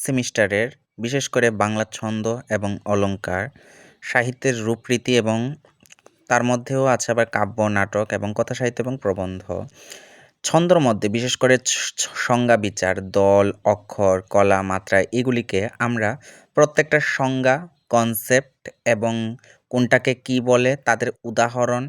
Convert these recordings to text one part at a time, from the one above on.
সেমিস্টারের, বিশেষ করে বাংলা ছন্দ এবং অলঙ্কার সাহিত্যের রূপরীতি এবং তার মধ্যেও আছে আবার কাব্য, নাটক এবং কথা সাহিত্য এবং প্রবন্ধ। ছন্দর মধ্যে, বিশেষ করে সংজ্ঞা বিচার, দল, অক্ষর, কলা, মাত্রা এগুলিকে আমরা প্রত্যেকটা সংজ্ঞা কনসেপ্ট এবং কোনটাকে কি বলে, তাদের উদাহরণ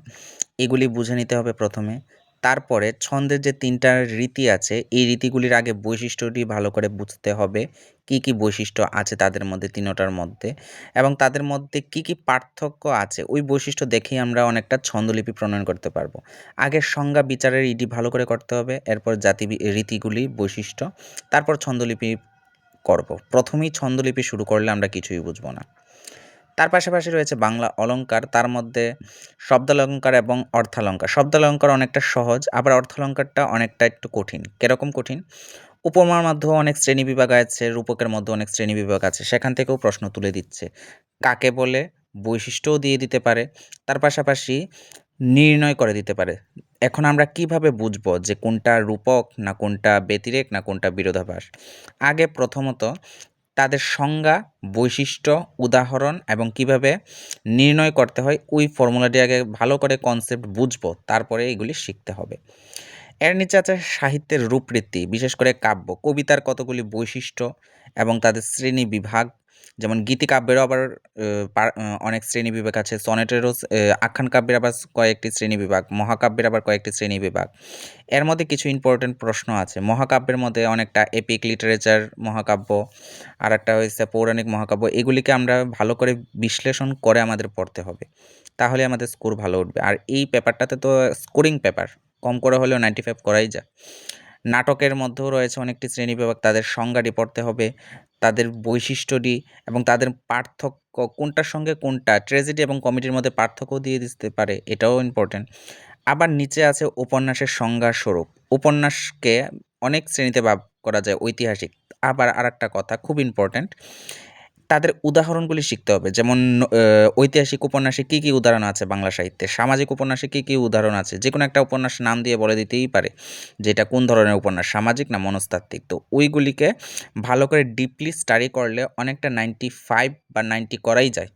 এগুলি বুঝে নিতে হবে প্রথমে। তারপরে ছন্দের যে তিনটা রীতি আছে, এই রীতিগুলির আগে বৈশিষ্ট্যটি ভালো করে বুঝতে হবে, কি কি বৈশিষ্ট্য আছে তাদের মধ্যে তিনোটার মধ্যে এবং তাদের মধ্যে কি কি পার্থক্য আছে, ওই বৈশিষ্ট্য দেখেই আমরা অনেকটা ছন্দলিপি প্রণয়ন করতে পারব। আগে সংজ্ঞা বিচারের ইডি ভালো করে করতে হবে, এরপর জাতি রীতিগুলি, বৈশিষ্ট্য, তারপর ছন্দলিপি করব। প্রথমেই ছন্দলিপি শুরু করলে আমরা কিছুই বুঝব না। তার পাশাপাশি রয়েছে বাংলা অলঙ্কার তার মধ্যে শব্দালঙ্কার এবং অর্থালঙ্কার। শব্দালঙ্কার অনেকটা সহজ, আবার অর্থালঙ্কারটা অনেকটা একটু কঠিন। কীরকম কঠিন? উপমার মধ্যেও অনেক শ্রেণি বিভাগ আছে, রূপকের মধ্যে অনেক শ্রেণি বিভাগ আছে, সেখান থেকেও প্রশ্ন তুলে দিচ্ছে। কাকে বলে? বৈশিষ্ট্যও দিয়ে দিতে পারে, তার পাশাপাশি নির্ণয় করে দিতে পারে। এখন আমরা কীভাবে বুঝব যে কোনটা রূপক, না কোনটা ব্যতিরেক, না কোনটা বিরোধাভাস? আগে প্রথমত তাদের সংজ্ঞা, বৈশিষ্ট্য, উদাহরণ এবং কীভাবে নির্ণয় করতে হয়, ওই ফর্মুলাটি আগে ভালো করে কনসেপ্ট বুঝব, তারপরে এগুলি শিখতে হবে। এর নিচে আছে সাহিত্যের রূপরীতি, বিশেষ করে কাব্য। কবিতার কতগুলি বৈশিষ্ট্য এবং তাদের শ্রেণি বিভাগ যেমন গীতিকাব্যেরও আবার অনেক শ্রেণি বিভাগ আছে। সনেটেরও আখ্যান কাব্যের আবার কয়েকটি শ্রেণি বিভাগ, মহাকাব্যের আবার কয়েকটি শ্রেণি বিভাগ। এর মধ্যে কিছু ইম্পর্টেন্ট প্রশ্ন আছে। মহাকাব্যের মধ্যে অনেকটা এপিক লিটারেচার মহাকাব্য আর একটা হয়েছে পৌরাণিক মহাকাব্য। এগুলিকে আমরা ভালো করে বিশ্লেষণ করে আমাদের পড়তে হবে। তাহলে আমাদের স্কোর ভালো উঠবে। আর এই পেপারটাতে তো স্কোরিং পেপার কম করে হলেও নাইনটি ফাইভ করাই যায়। নাটকের মধ্যেও রয়েছে অনেকটি শ্রেণি বিভাগ, তাদের সংজ্ঞাটি পড়তে হবে। তাদের বৈশিষ্ট্যটি এবং তাদের পার্থক্য, কোনটার সঙ্গে কোনটা ট্রেজেডি এবং কমেডির মধ্যে পার্থক্য দিয়ে দিতে পারে, এটাও ইম্পর্টেন্ট আবার নিচে আছে উপন্যাসের সংজ্ঞা স্বরূপ উপন্যাসকে অনেক শ্রেণীতে ভাগ করা যায় ঐতিহাসিক। আবার আর একটা কথা, খুব ইম্পর্ট্যান্ট তাদের উদাহরণগুলি শিখতে হবে। যেমন ঐতিহাসিক উপন্যাসে কী কী উদাহরণ আছে বাংলা সাহিত্যে? সামাজিক উপন্যাসে কী কী উদাহরণ আছে? যে কোনো একটা উপন্যাস নাম দিয়ে বলে দিতেই পারে যেটা কোন ধরনের উপন্যাস, সামাজিক না মনস্তাত্ত্বিক। তো ওইগুলিকে ভালো করে ডিপলি স্টাডি করলে অনেকটা নাইনটি ফাইভ বা নাইনটি করাই যায়।